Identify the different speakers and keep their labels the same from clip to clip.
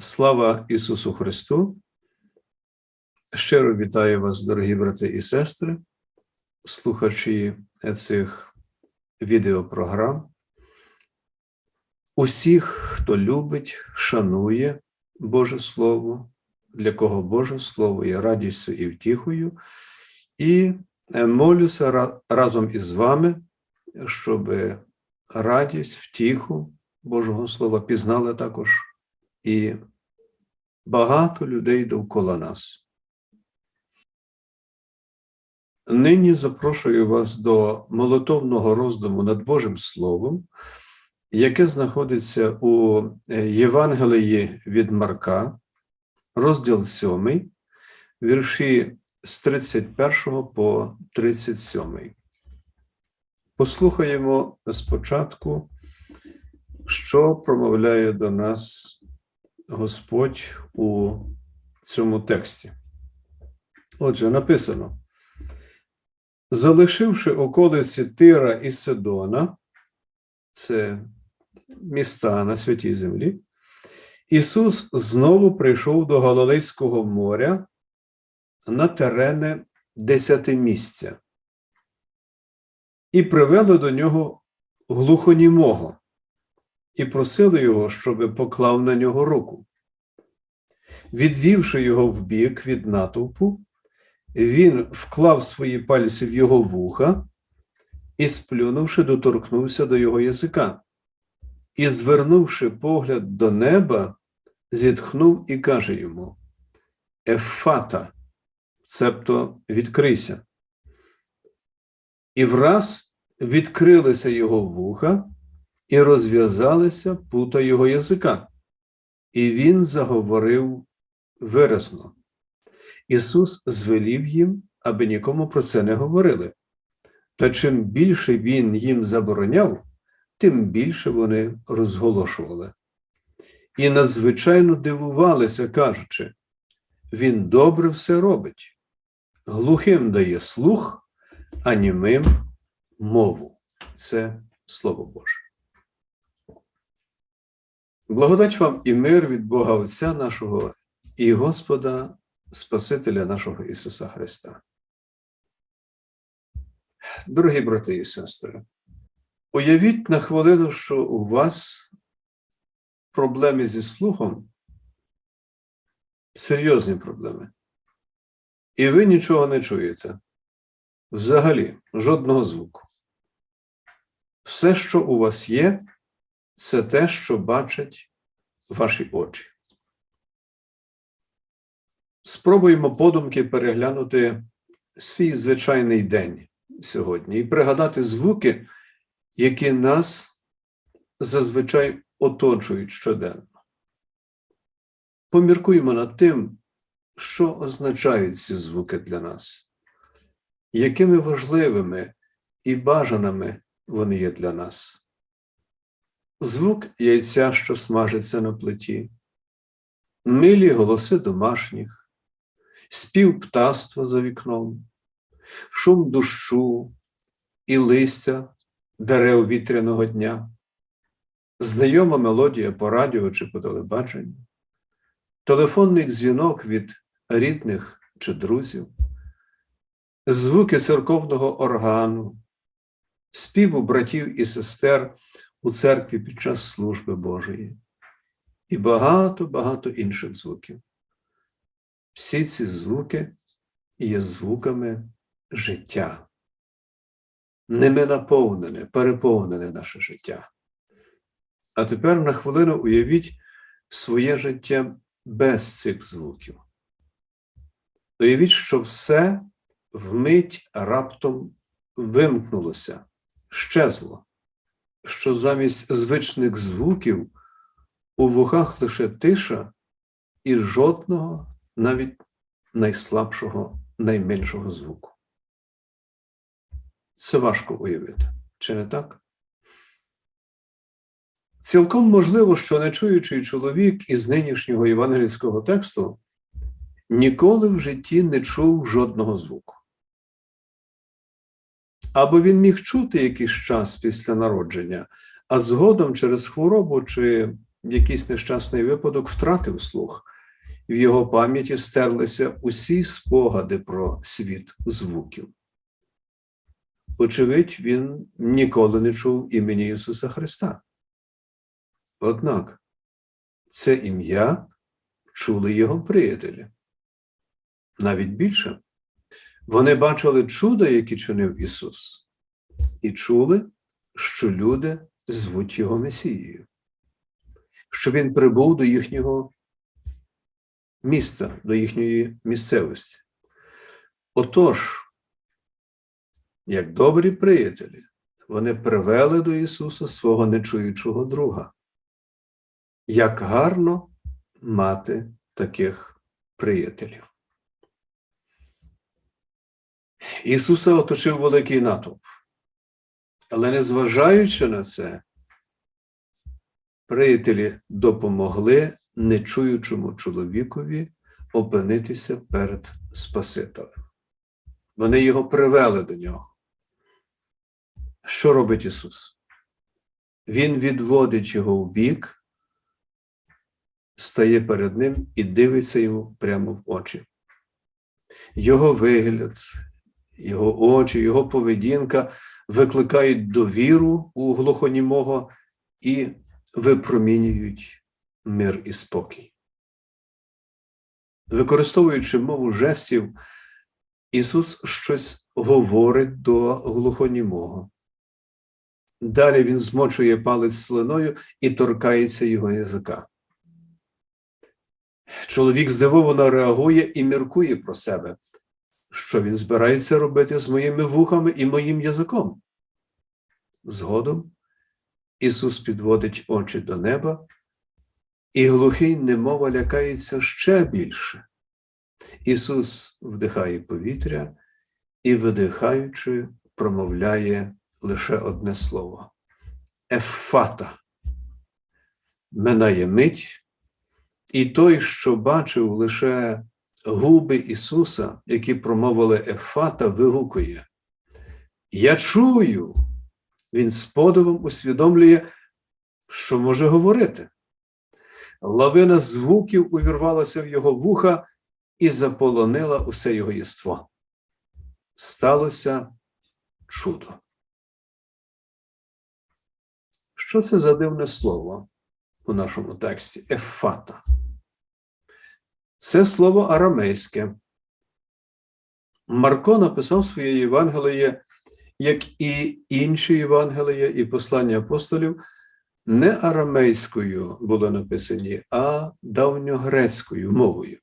Speaker 1: Слава Ісусу Христу! Щиро вітаю вас, дорогі брати і сестри, слухачі цих відеопрограм. Усіх, хто любить, шанує Боже Слово, для кого Боже Слово є радістю і втіхою, і е, молюся разом із вами, щоб радість, втіху Божого Слова пізнали також і багато людей довкола нас. Нині запрошую вас до молитовного роздуму над Божим Словом, яке знаходиться у е, Євангелії від Марка, розділ 7, вірші з 31 по 37. Послухаємо спочатку, що промовляє до нас Господь у цьому тексті. Отже, написано: залишивши околиці Тира і Сидона, це міста на святій землі, Ісус знову прийшов до Галилейського моря на терени десятимісця і привели до нього глухонімого і просили його, щоб поклав на нього руку. Відвівши його вбік від натовпу, він вклав свої пальці в його вуха і, сплюнувши, доторкнувся до його язика. І, звернувши погляд до неба, зітхнув і каже йому: Ефата, цебто відкрийся. І враз відкрилися його вуха, і розв'язалися пута його язика, і він заговорив виразно. Ісус звелів їм, аби нікому про це не говорили. Та чим більше Він їм забороняв, тим більше вони розголошували. І надзвичайно дивувалися, кажучи, Він добре все робить, глухим дає слух, а німим мову. Це Слово Боже. Благодать вам і мир від Бога Отця нашого і Господа, Спасителя нашого Ісуса Христа. Дорогі брати і сестри, уявіть на хвилину, що у вас проблеми зі слухом, серйозні проблеми, і ви нічого не чуєте. Взагалі, жодного звуку. Все, що у вас є, це те, що бачать ваші очі. Спробуємо подумки переглянути свій звичайний день сьогодні і пригадати звуки, які нас зазвичай оточують щоденно. Поміркуємо над тим, що означають ці звуки для нас, якими важливими і бажаними вони є для нас звук яйця, що смажиться на плиті, милі голоси домашніх, спів птаства за вікном, шум дощу і листя дерев вітряного дня, знайома мелодія по радіо чи по телебаченню, телефонний дзвінок від рідних чи друзів, звуки церковного органу, співу братів і сестер у церкві під час служби Божої і багато-багато інших звуків. Всі ці звуки є звуками життя. Ними наповнене, переповнене наше життя. А тепер на хвилину уявіть своє життя без цих звуків. Уявіть, що все вмить раптом вимкнулося, щезло що замість звичних звуків у вухах лише тиша і жодного, навіть найслабшого, найменшого звуку. Це важко уявити, чи не так? Цілком можливо, що нечуючий чоловік із нинішнього євангельського тексту ніколи в житті не чув жодного звуку. Або він міг чути якийсь час після народження, а згодом через хворобу чи якийсь нещасний випадок втратив слух, в його пам'яті стерлися усі спогади про світ звуків. Очевидь, він ніколи не чув імені Ісуса Христа. Однак це ім'я чули його приятелі. Навіть більше. Вони бачили чудо, які чинив Ісус, і чули, що люди звуть Його Месією, що Він прибув до їхнього міста, до їхньої місцевості. Отож, як добрі приятелі, вони привели до Ісуса свого нечуючого друга. Як гарно мати таких приятелів. Ісуса оточив великий натовп. Але незважаючи на це, приятелі допомогли нечуючому чоловікові опинитися перед Спасителем. Вони його привели до нього. Що робить Ісус? Він відводить його в бік, стає перед ним і дивиться йому прямо в очі. Його вигляд, його очі, його поведінка викликають довіру у глухонімого і випромінюють мир і спокій. Використовуючи мову жестів, Ісус щось говорить до глухонімого. Далі Він змочує палець слиною і торкається його язика. Чоловік здивовано реагує і міркує про себе, що він збирається робити з моїми вухами і моїм язиком. Згодом Ісус підводить очі до неба, і глухий немова лякається ще більше. Ісус вдихає повітря і, видихаючи, промовляє лише одне слово Ефата. Минає мить, і той, що бачив лише губи Ісуса, які промовили Ефата, вигукує. Я чую, Він з подивом усвідомлює, що може говорити. Лавина звуків увірвалася в його вуха і заполонила усе його єство. Сталося чудо. Що це за дивне слово у нашому тексті? Ефата. Це слово арамейське. Марко написав своє Євангеліє, як і інші Євангелія і послання апостолів, не арамейською були написані, а давньогрецькою мовою.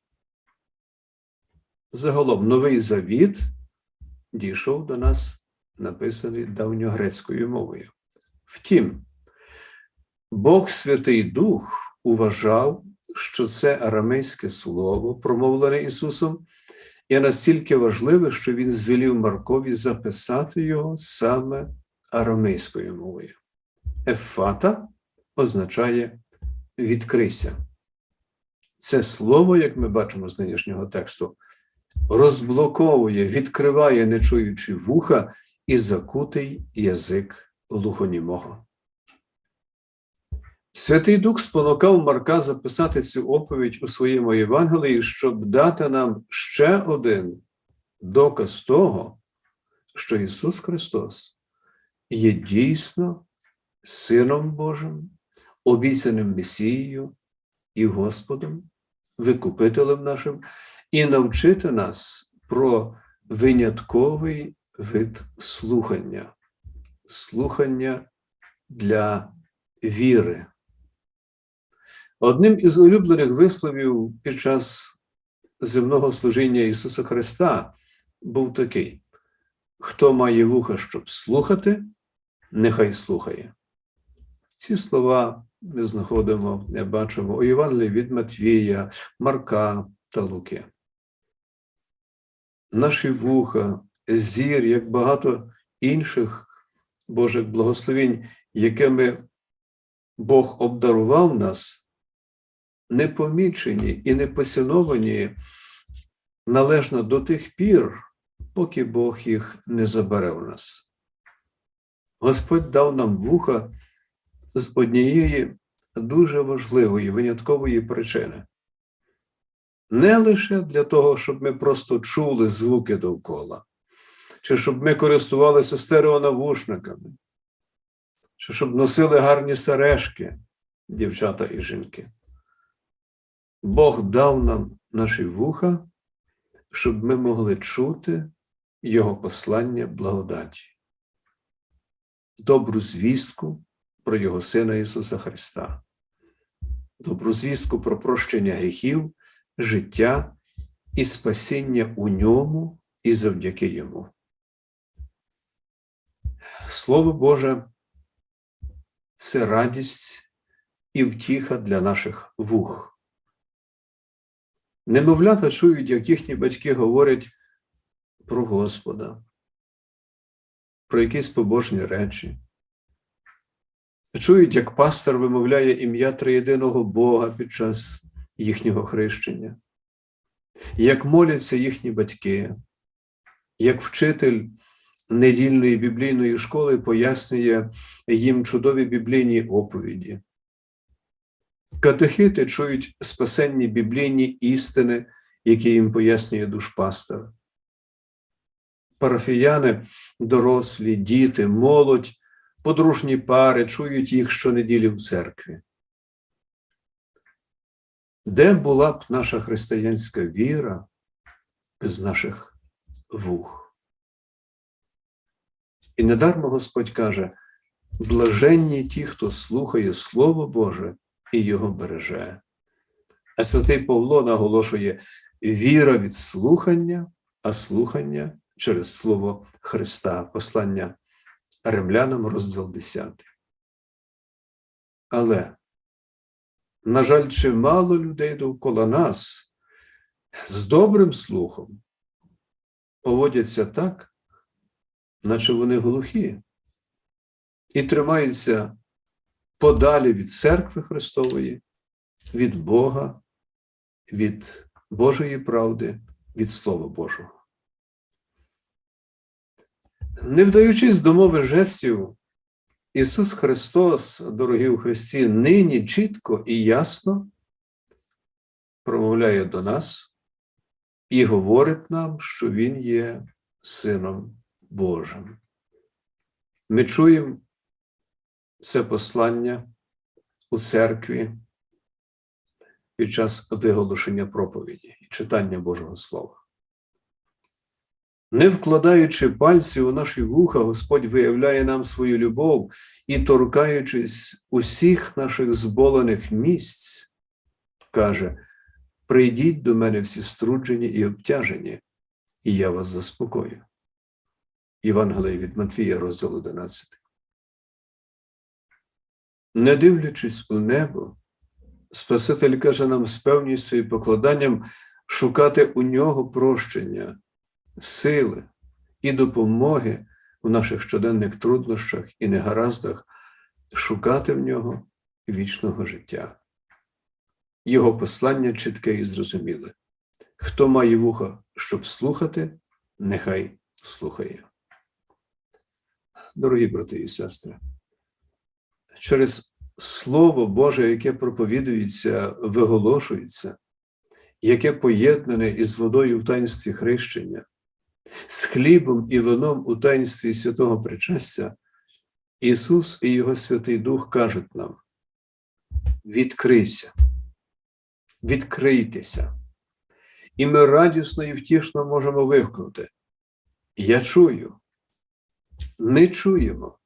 Speaker 1: Загалом Новий Завіт дійшов до нас, написаний давньогрецькою мовою. Втім, Бог Святий Дух уважав, що це арамейське слово, промовлене Ісусом, є настільки важливе, що Він звелів Маркові записати його саме арамейською мовою. Ефата означає відкрися. Це слово, як ми бачимо з нинішнього тексту, розблоковує, відкриває нечуючі вуха і закутий язик глухонімого. Святий Дух спонукав Марка записати цю оповідь у своєму Євангелії, щоб дати нам ще один доказ того, що Ісус Христос є дійсно Сином Божим, обіцяним Месією і Господом, Викупителем нашим, і навчити нас про винятковий вид слухання, слухання для віри. Одним із улюблених висловів під час земного служіння Ісуса Христа був такий: хто має вуха, щоб слухати, нехай слухає. Ці слова ми знаходимо, бачимо у Євангелії від Матвія, Марка та Луки. Наші вуха, зір, як багато інших Божих благословень, якими Бог обдарував нас не помічені і не поціновані належно до тих пір, поки Бог їх не забере в нас. Господь дав нам вуха з однієї дуже важливої, виняткової причини. Не лише для того, щоб ми просто чули звуки довкола, чи щоб ми користувалися стереонавушниками, чи щоб носили гарні сережки, дівчата і жінки. Бог дав нам наші вуха, щоб ми могли чути Його послання благодаті, добру звістку про Його Сина Ісуса Христа, добру звістку про прощення гріхів, життя і спасіння у ньому і завдяки Йому. Слово Боже це радість і втіха для наших вух. Немовлята чують, як їхні батьки говорять про Господа, про якісь побожні речі. Чують, як пастор вимовляє ім'я триєдиного Бога під час їхнього хрещення, як моляться їхні батьки, як вчитель недільної біблійної школи пояснює їм чудові біблійні оповіді. Катехити чують спасенні біблійні істини, які їм пояснює душпастор. Парафіяни, дорослі, діти, молодь, подружні пари чують їх щонеділі в церкві. Де була б наша християнська віра з наших вух? І недармо Господь каже: блаженні ті, хто слухає Слово Боже і його береже. А святий Павло наголошує віра від слухання, а слухання через Слово Христа, послання римлянам, розділ 10. Але, на жаль, чимало людей довкола нас з добрим слухом поводяться так, наче вони глухі, і тримаються подалі від церкви Христової, від Бога, від Божої правди, від Слова Божого. Не вдаючись до мови жестів, Ісус Христос, дорогі у Христі, нині чітко і ясно промовляє до нас і говорить нам, що Він є Сином Божим. Ми чуємо це послання у церкві під час виголошення проповіді і читання Божого Слова. Не вкладаючи пальці у наші вуха, Господь виявляє нам свою любов і, торкаючись усіх наших зболених місць, каже: Прийдіть до мене всі струджені і обтяжені, і я вас заспокою. Євангеліє від Матвія, розділ 11. Не дивлячись у небо, Спаситель каже нам з певністю і покладанням шукати у нього прощення, сили і допомоги у наших щоденних труднощах і негараздах, шукати в нього вічного життя. Його послання чітке і зрозуміле. Хто має вуха, щоб слухати, нехай слухає. Дорогі брати і сестри через Слово Боже, яке проповідується, виголошується, яке поєднане із водою в таїнстві хрещення, з хлібом і вином у таїнстві святого причастя, Ісус і Його Святий Дух кажуть нам: відкрийся, відкрийтеся, і ми радісно і втішно можемо вивкнути. Я чую, ми чуємо.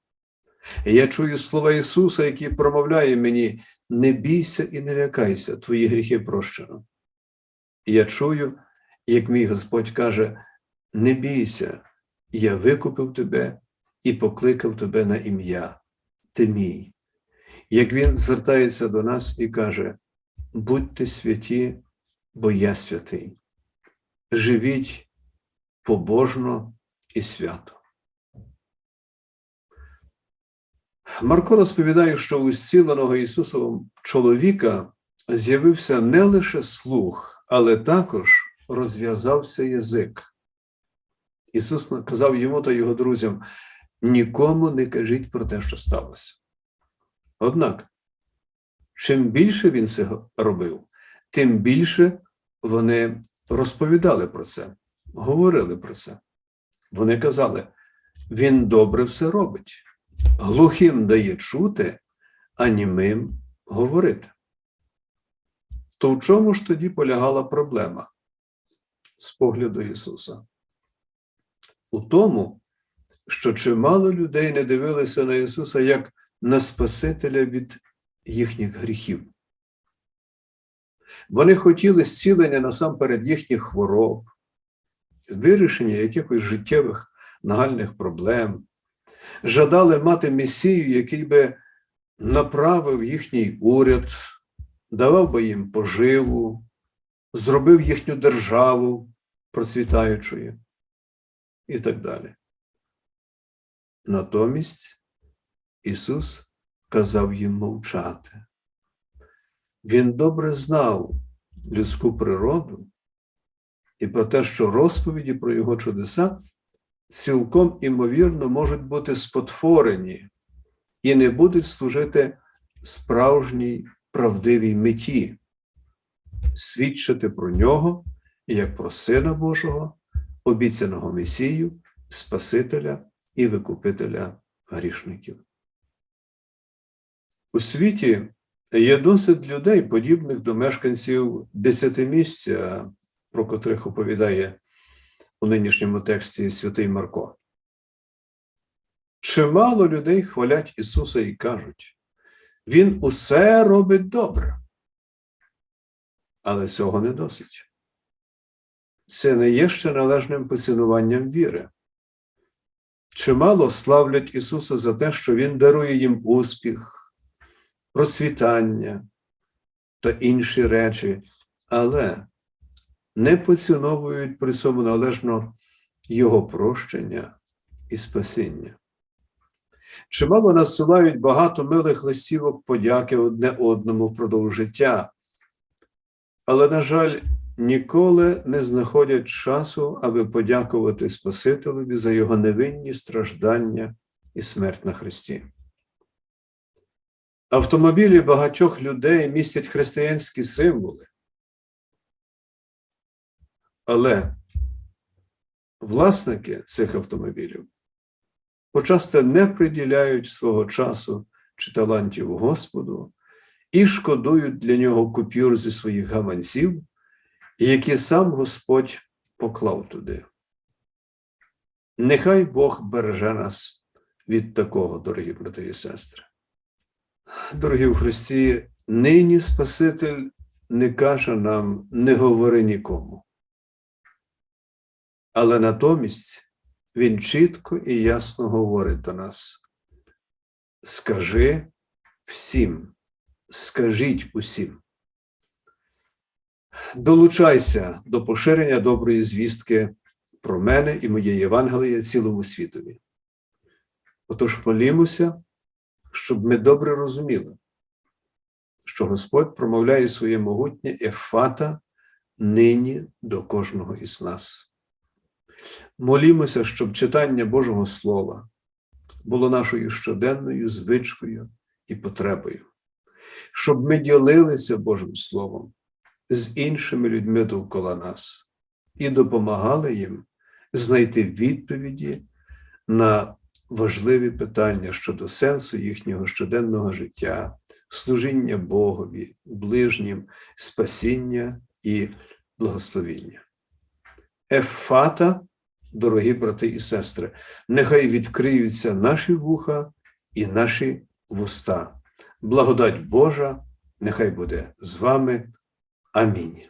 Speaker 1: Я чую слова Ісуса, які промовляє мені: не бійся і не лякайся, твої гріхи прощено. І я чую, як мій Господь каже: не бійся, я викупив тебе і покликав тебе на ім'я, ти мій. Як Він звертається до нас і каже: будьте святі, бо я святий. Живіть побожно і свято. Марко розповідає, що у зціленого Ісусового чоловіка з'явився не лише слух, але також розв'язався язик. Ісус наказав йому та його друзям: нікому не кажіть про те, що сталося. Однак, чим більше він це робив, тим більше вони розповідали про це, говорили про це. Вони казали: він добре все робить, глухим дає чути, а німим говорити. То в чому ж тоді полягала проблема з погляду Ісуса? У тому, що чимало людей не дивилися на Ісуса як на Спасителя від їхніх гріхів. Вони хотіли зцілення насамперед їхніх хвороб, вирішення якихось життєвих нагальних проблем, жадали мати Месію, який би направив їхній уряд, давав би їм поживу, зробив їхню державу процвітаючою і так далі. Натомість Ісус казав їм мовчати. Він добре знав людську природу і про те, що розповіді про його чудеса цілком імовірно можуть бути спотворені і не будуть служити справжній правдивій меті, свідчити про нього як про Сина Божого, обіцяного Месію, Спасителя і Викупителя грішників. У світі є досить людей, подібних до мешканців десятимісця, про котрих оповідає у нинішньому тексті святий Марко. Чимало людей хвалять Ісуса і кажуть, Він усе робить добре. Але цього не досить. Це не є ще належним поцінуванням віри. Чимало славлять Ісуса за те, що Він дарує їм успіх, процвітання та інші речі, але не поціновують при цьому належно Його прощення і спасіння. Чимало насилають багато милих листівок подяки одне одному впродовж життя, але, на жаль, ніколи не знаходять часу, аби подякувати Спасителеві за його невинні страждання і смерть на Христі. Автомобілі багатьох людей містять християнські символи. Але власники цих автомобілів почасти не приділяють свого часу чи талантів Господу і шкодують для нього купюр зі своїх гаманців, які сам Господь поклав туди. Нехай Бог береже нас від такого, дорогі брати і сестри. Дорогі в Христі, нині Спаситель не каже нам не говори нікому. Але натомість Він чітко і ясно говорить до нас: скажи всім, скажіть усім. Долучайся до поширення доброї звістки про мене і моє Євангеліє цілому світові. Отож молімося, щоб ми добре розуміли, що Господь промовляє своє могутнє ефата нині до кожного із нас. Молімося, щоб читання Божого Слова було нашою щоденною звичкою і потребою, щоб ми ділилися Божим Словом з іншими людьми довкола нас і допомагали їм знайти відповіді на важливі питання щодо сенсу їхнього щоденного життя, служіння Богові, ближнім, спасіння і благословіння. Ефата, дорогі брати і сестри, нехай відкриються наші вуха і наші вуста. Благодать Божа, нехай буде з вами. Амінь.